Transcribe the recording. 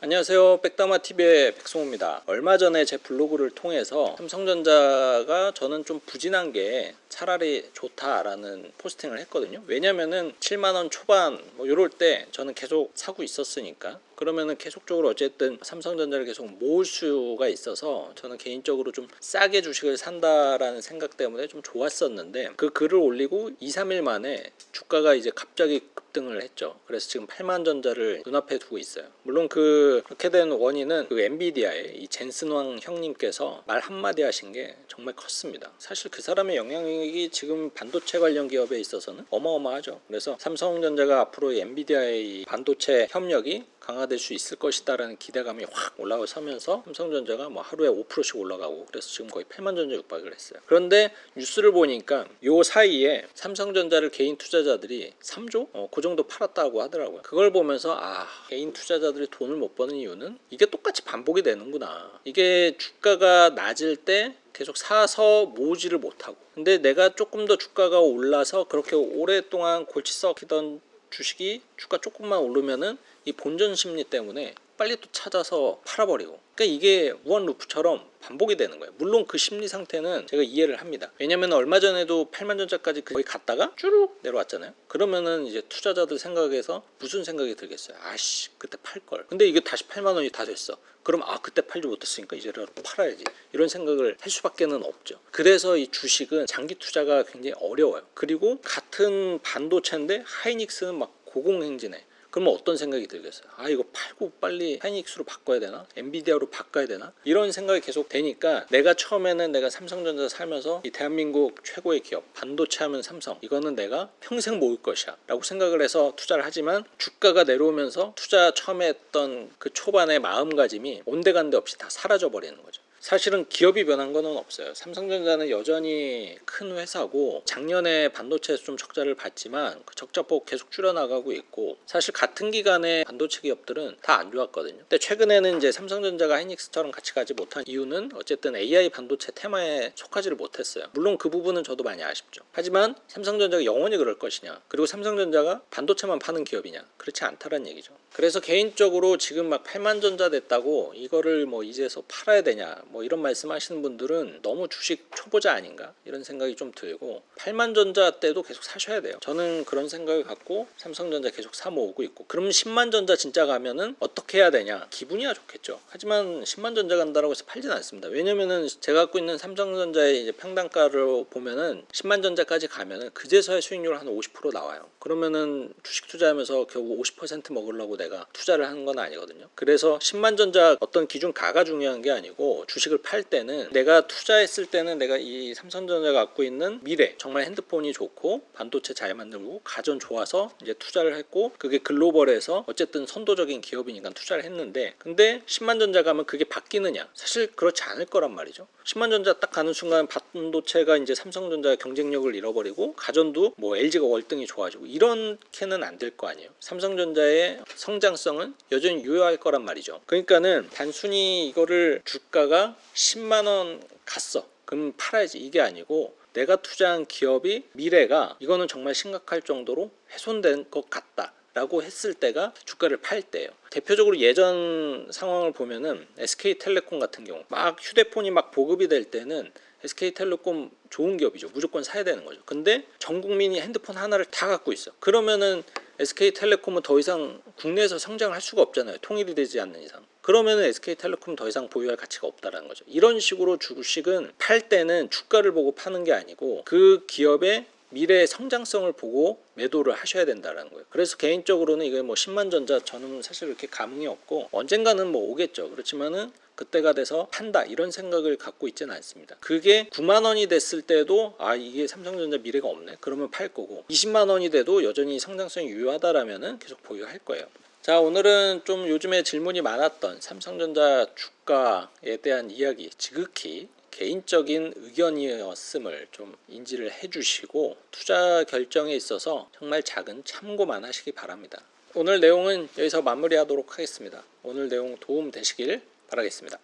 안녕하세요. 백다마TV의 백송호입니다. 얼마 전에 제 블로그를 통해서 삼성전자가 저는 좀 부진한 게 차라리 좋다라는 포스팅을 했거든요. 왜냐면은 7만원 초반 뭐 이럴 때 저는 계속 사고 있었으니까. 그러면은 계속적으로 어쨌든 삼성전자를 계속 모을 수가 있어서 저는 개인적으로 좀 싸게 주식을 산다라는 생각 때문에 좀 좋았었는데 그 글을 올리고 2, 3일 만에 주가가 이제 갑자기 급등을 했죠. 그래서 지금 8만 전자를 눈앞에 두고 있어요. 물론 그 그렇게 된 원인은 그 엔비디아의 이 젠슨 왕 형님께서 말 한마디 하신 게 정말 컸습니다. 사실 그 사람의 영향력이 지금 반도체 관련 기업에 있어서는 어마어마하죠. 그래서 삼성전자가 앞으로 이 엔비디아의 이 반도체 협력이 강화될 수 있을 것이다라는 기대감이 확 올라서면서 삼성전자가 뭐 하루에 5%씩 올라가고 그래서 지금 거의 8만 전자 육박을 했어요. 그런데 뉴스를 보니까 요 사이에 삼성전자를 개인 투자자들이 3조 어, 그 정도 팔았다고 하더라고요. 그걸 보면서 아 개인 투자자들이 돈을 못 버는 이유는 이게 똑같이 반복이 되는구나. 이게 주가가 낮을 때 계속 사서 모으지를 못하고 근데 내가 조금 더 주가가 올라서 그렇게 오랫동안 골치 썩히던 주식이 주가 조금만 오르면은 이 본전 심리 때문에 빨리 또 찾아서 팔아버리고. 그러니까 이게 무한 루프처럼 반복이 되는 거예요. 물론 그 심리 상태는 제가 이해를 합니다. 왜냐면 얼마 전에도 8만전자까지 거의 갔다가 쭈룩 내려왔잖아요. 그러면은 이제 투자자들 생각에서 무슨 생각이 들겠어요? 아씨 그때 팔걸. 근데 이게 다시 8만 원이 다 됐어. 그럼 아 그때 팔지 못했으니까 이제라도 팔아야지. 이런 생각을 할 수밖에는 없죠. 그래서 이 주식은 장기 투자가 굉장히 어려워요. 그리고 같은 반도체인데 하이닉스는 막 고공행진해 그러면 어떤 생각이 들겠어요? 아 이거 팔고 빨리 하이닉스로 바꿔야 되나? 엔비디아로 바꿔야 되나? 이런 생각이 계속 되니까 내가 처음에는 내가 삼성전자 살면서 이 대한민국 최고의 기업 반도체 하면 삼성 이거는 내가 평생 모을 것이야 라고 생각을 해서 투자를 하지만 주가가 내려오면서 투자 처음에 했던 그 초반의 마음가짐이 온데간데 없이 다 사라져 버리는 거죠. 사실은 기업이 변한 거는 없어요. 삼성전자는 여전히 큰 회사고 작년에 반도체에서 좀 적자를 봤지만 그 적자폭 계속 줄여나가고 있고 사실 같은 기간에 반도체 기업들은 다 안 좋았거든요. 근데 최근에는 이제 삼성전자가 하이닉스처럼 같이 가지 못한 이유는 어쨌든 AI 반도체 테마에 속하지를 못했어요. 물론 그 부분은 저도 많이 아쉽죠. 하지만 삼성전자가 영원히 그럴 것이냐 그리고 삼성전자가 반도체만 파는 기업이냐 그렇지 않다는 얘기죠. 그래서 개인적으로 지금 막 8만 전자 됐다고 이거를 뭐 이제서 팔아야 되냐 뭐 이런 말씀하시는 분들은 너무 주식 초보자 아닌가 이런 생각이 좀 들고 8만 전자 때도 계속 사셔야 돼요. 저는 그런 생각을 갖고 삼성전자 계속 사 모으고 있고 그럼 10만 전자 진짜 가면은 어떻게 해야 되냐 기분이야 좋겠죠. 하지만 10만 전자 간다라고 해서 팔지는 않습니다. 왜냐면은 제가 갖고 있는 삼성전자의 이제 평단가를 보면은 10만 전자까지 가면은 그제서야 수익률 한 50% 나와요. 그러면은 주식 투자하면서 겨우 50% 먹으려고 내가 투자를 하는 건 아니거든요. 그래서 10만 전자 어떤 기준 가가 중요한 게 아니고 주 식을 팔 때는 내가 투자했을 때는 내가 이 삼성전자가 갖고 있는 미래 정말 핸드폰이 좋고 반도체 잘 만들고 가전 좋아서 이제 투자를 했고 그게 글로벌에서 어쨌든 선도적인 기업이니까 투자를 했는데 근데 10만 전자 가면 그게 바뀌느냐? 사실 그렇지 않을 거란 말이죠 10만 전자 딱 가는 순간 반도체가 이제 삼성전자의 경쟁력을 잃어버리고 가전도 뭐 LG가 월등히 좋아지고 이렇게는 안 될 거 아니에요. 삼성전자의 성장성은 여전히 유효할 거란 말이죠. 그러니까는 단순히 이거를 주가가 10만 원 갔어. 그럼 팔아야지. 이게 아니고 내가 투자한 기업이 미래가 이거는 정말 심각할 정도로 훼손된 것 같다. 라고 했을 때가 주가를 팔 때예요. 대표적으로 예전 상황을 보면은 SK텔레콤 같은 경우 막 휴대폰이 막 보급이 될 때는 SK텔레콤 좋은 기업이죠. 무조건 사야 되는 거죠. 근데 전 국민이 핸드폰 하나를 다 갖고 있어. 그러면은 SK텔레콤은 더 이상 국내에서 성장을 할 수가 없잖아요. 통일이 되지 않는 이상. 그러면은 SK텔레콤 더 이상 보유할 가치가 없다라는 거죠. 이런 식으로 주식은 팔 때는 주가를 보고 파는 게 아니고 그 기업의 미래의 성장성을 보고 매도를 하셔야 된다는 거예요. 그래서 개인적으로는 이게 뭐 10만 전자 저는 사실 그렇게 감흥이 없고 언젠가는 뭐 오겠죠. 그렇지만은 그때가 돼서 판다 이런 생각을 갖고 있지는 않습니다. 그게 9만 원이 됐을 때도 아 이게 삼성전자 미래가 없네. 그러면 팔 거고 20만 원이 돼도 여전히 성장성이 유효하다라면은 계속 보유할 거예요. 자 오늘은 좀 요즘에 질문이 많았던 삼성전자 주가에 대한 이야기 지극히 개인적인 의견이었음을 좀 인지를 해주시고 투자 결정에 있어서 정말 작은 참고만 하시기 바랍니다. 오늘 내용은 여기서 마무리하도록 하겠습니다. 오늘 내용 도움 되시길 바라겠습니다.